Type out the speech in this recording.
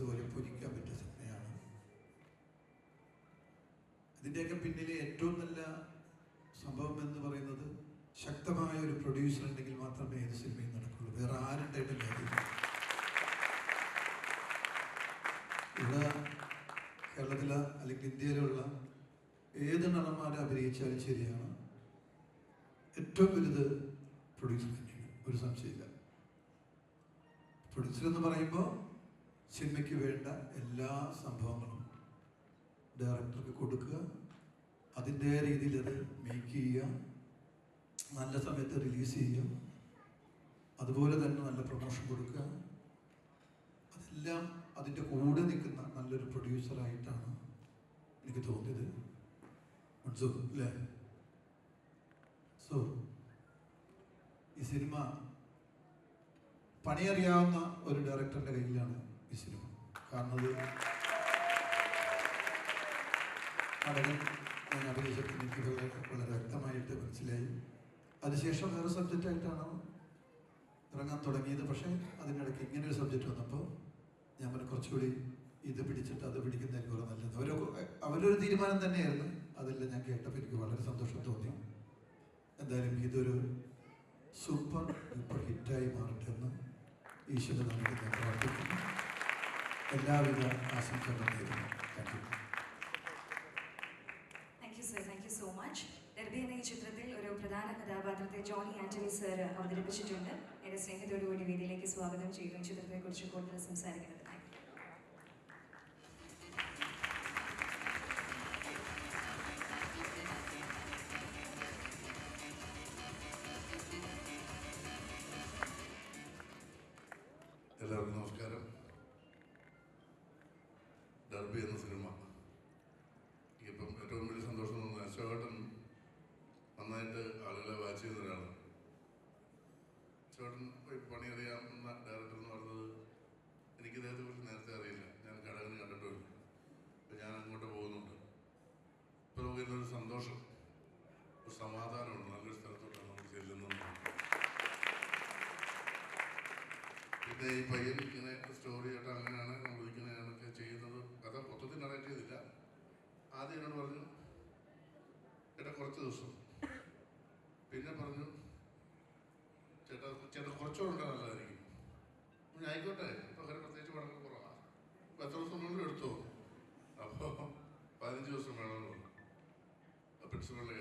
പറഞ്ഞതുപോലെ പൂജിക്കാൻ പറ്റിയ സിനിമയാണ്. ഇതിന്റെയൊക്കെ പിന്നിലെ ഏറ്റവും നല്ല സംഭവം എന്ന് പറയുന്നത് ശക്തമായ ഒരു പ്രൊഡ്യൂസർ ഉണ്ടെങ്കിൽ മാത്രമേ ഏത് സിനിമയും നടക്കുള്ളൂ. വേറെ ആരുണ്ടായിട്ടും കാര്യമില്ല ഇവിടെ കേരളത്തിലെ അല്ലെങ്കിൽ ഇന്ത്യയിലുള്ള ഏത് നടന്മാരെ അഭിനയിച്ചാലും ശരിയാണ് ഏറ്റവും വലുത് പ്രൊഡ്യൂസർ തന്നെയാണ്. ഒരു സംശയമില്ല. പ്രൊഡ്യൂസർ എന്ന് പറയുമ്പോൾ സിനിമയ്ക്ക് വേണ്ട എല്ലാ സംഭവങ്ങളും ഡയറക്ടർക്ക് കൊടുക്കുക. അതിന്റെ രീതിയിൽ അത് മേക്ക് ചെയ്യുക. നല്ല സമയത്ത് റിലീസ് ചെയ്യുക. അതുപോലെ തന്നെ നല്ല പ്രൊമോഷൻ കൊടുക്കുക. അതെല്ലാം അതിന്റെ കൂടെ നിൽക്കുന്ന നല്ലൊരു പ്രൊഡ്യൂസറായിട്ടാണ് എനിക്ക് തോന്നിയത്. മൻസൂർ അല്ലേ? സോ ഈ സിനിമ പണിയറിയാവുന്ന ഒരു ഡയറക്ടറിന്റെ കയ്യിലാണ് സിനിമ കാരണം അത് നടൻ ഞാൻ അഭിനയിച്ചപ്പോൾ എനിക്ക് വളരെ വളരെ വ്യക്തമായിട്ട് മനസ്സിലായി. അതിനുശേഷം വേറെ സബ്ജക്റ്റ് ആയിട്ടാണ് ഇറങ്ങാൻ തുടങ്ങിയത്. പക്ഷേ അതിനിടയ്ക്ക് ഇങ്ങനെ ഒരു സബ്ജക്റ്റ് വന്നപ്പോൾ ഞാൻ പറഞ്ഞു കുറച്ചുകൂടി ഇത് പിടിച്ചിട്ട് അത് പിടിക്കുന്നതിന് കുറെ നല്ലത്. അവർ അവരൊരു തീരുമാനം തന്നെയായിരുന്നു. അതെല്ലാം ഞാൻ കേട്ടപ്പോൾ എനിക്ക് വളരെ സന്തോഷം തോന്നി. എന്തായാലും ഇതൊരു സൂപ്പർ ഡൂപ്പർ ഹിറ്റായി മാറട്ടെ എന്ന് ഈശ്വര നമുക്ക് ഞാൻ പ്രാർത്ഥിക്കുന്നു. എല്ലാവിധ ആശംസകളും നേരുന്നു താങ്ക് യു സോ മച്ച് ദർബി എന്ന ഈ ചിത്രത്തിൽ ഒരു പ്രധാന കഥാപാത്രത്തെ ജോണി ആന്റണി സർ അവതരിപ്പിച്ചിട്ടുണ്ട്. എന്റെ സ്നേഹത്തോടുകൂടി വേദിയിലേക്ക് സ്വാഗതം ചെയ്യുന്നു. ഈ ചിത്രത്തെ കുറിച്ച് കൂടുതൽ സംസാരിക്കുന്നത്. എല്ലാവർക്കും നമസ്കാരം. ഡർബി എന്ന സിനിമ. ഇപ്പം ഏറ്റവും വലിയ സന്തോഷം തോന്നുന്നത് അശോകേട്ടൻ നന്നായിട്ട് ആളുകളെ വാച്ച് ചെയ്യുന്ന ഒരാളാണ്. അശോകേട്ടൻ പോയി പണിയറിയാവുന്ന ഡയറക്ടർ എന്ന് പറഞ്ഞത് എനിക്ക് ഇദ്ദേഹത്തെ കുറിച്ച് നേരത്തെ അറിയില്ല. ഞാൻ കടകന് കണ്ടിട്ടുമില്ല അപ്പം ഞാൻ അങ്ങോട്ട് പോകുന്നുണ്ട്. ഇപ്പം നമുക്ക് ഇന്നൊരു സന്തോഷം ഒരു സമാധാനമുണ്ട്. നല്ലൊരു സ്ഥലത്തോട്ടാണ് നമ്മൾ ചെല്ലുന്നത്. പിന്നെ ഈ പയ്യൻ ഇങ്ങനെ കുറച്ച് ദിവസം. പിന്നെ പറഞ്ഞു ചേട്ടാ ചേട്ടാ കുറച്ചുകൂടെ ഉണ്ടാ നല്ലതായിരിക്കും. പിന്നെ ആയിക്കോട്ടെ ഇപ്പൊ അങ്ങനെ പ്രത്യേകിച്ച് പടങ്ങൾ കുറവാണ് അപ്പം എത്ര ദിവസം മുന്നിൽ എടുത്തു? അപ്പോൾ പതിനഞ്ച് ദിവസം വേണമെന്ന് പറഞ്ഞു. പ്രിൻസിപ്പളിന്റെ